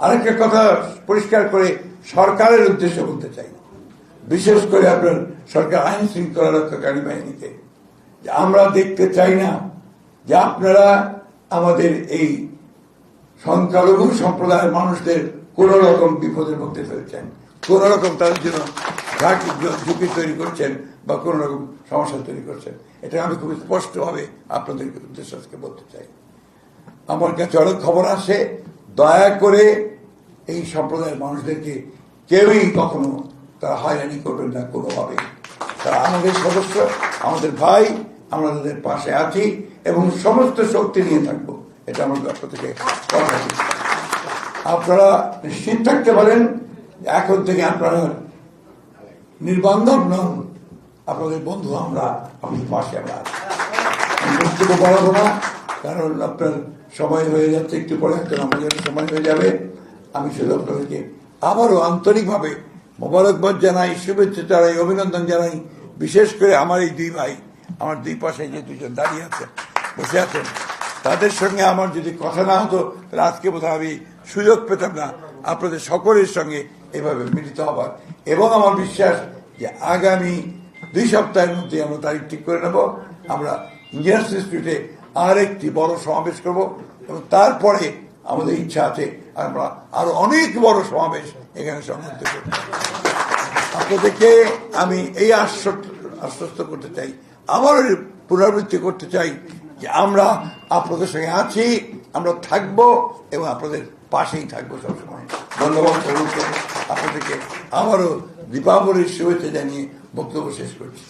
আরেকটা কথা পরিষ্কার করে সরকারের উদ্দেশ্যে বলতে চাই। বিশেষ করে আপনার সরকার আইন শৃঙ্খলা রক্ষাকারী বাহিনীতে যে আমরা দেখতে চাই না যে আপনারা আমাদের এই সংখ্যালঘু সম্প্রদায়ের মানুষদের কোন রকম বিপদের মধ্যে ফেলছেন। কোন রকম তাদের জন্য ঝাঁকি- তৈরি করছেন বা কোন রকম সমস্যা তৈরি করছেন। এটা আমি খুব স্পষ্টভাবে আপনাদের উদ্দেশ্য আজকে বলতে চাই। আমার কাছে অনেক খবর আসে দয়া করে এই সম্প্রদায়ের মানুষদেরকে কেউই কখনো তারা হয়রানি করবেন না কোনোভাবে। তারা আমাদের সদস্য, আমাদের ভাই, আমরা তাদের পাশে আছি এবং সমস্ত শক্তি নিয়ে থাকব। এটা আমার পক্ষ থেকে আপনারা নিশ্চিত থাকতে পারেন, এখন থেকে আপনারা নির্বান্ধব নন। আপনাদের বন্ধু আমরা আপনাদের পাশে আমরা বক্তব্য বাড়াবো না, কারণ আপনার সময় হয়ে যাচ্ছে, একটু পরে একটা আমাদের সময় হয়ে যাবে। আমি শুধু আপনাদেরকে আবারও আন্তরিকভাবে মোবারকবাদ জানাই, শুভেচ্ছা জানাই, অভিনন্দন জানাই। বিশেষ করে আমার এই দুই ভাই, আমার দুই পাশে যে দুজন দাঁড়িয়ে আছেন বসে আছেন, তাদের সঙ্গে আমার যদি কথা না হতো, তাহলে আজকে বোধহয় আমি সুযোগ পেতাম না। আপনাদের সকলের সঙ্গে এভাবে মিলিত হবার। এবং আমার বিশ্বাস যে আগামী দুই সপ্তাহের মধ্যে আমরা তারিখ ঠিক করে নেব। আমরা ইঞ্জিনিয়ার্স ইনস্টিটিউটে আর একটি বড় সমাবেশ করব এবং তারপরে আমাদের ইচ্ছা আছে আমরা আরও অনেক বড় সমাবেশ এখানে সংযুক্ত করব আপনাদেরকে আমি এই আশ্বস্ত করতে চাই, আবার পুনরাবৃত্তি করতে চাই যে আমরা আপনাদের সঙ্গে আছি, আমরা থাকব এবং আপনাদের পাশেই থাকব সবসময়। ধন্যবাদ সকলকে আপনাদেরকে আবারও দীপাবলির শুভেচ্ছা জানিয়ে বক্তব্য শেষ করছি।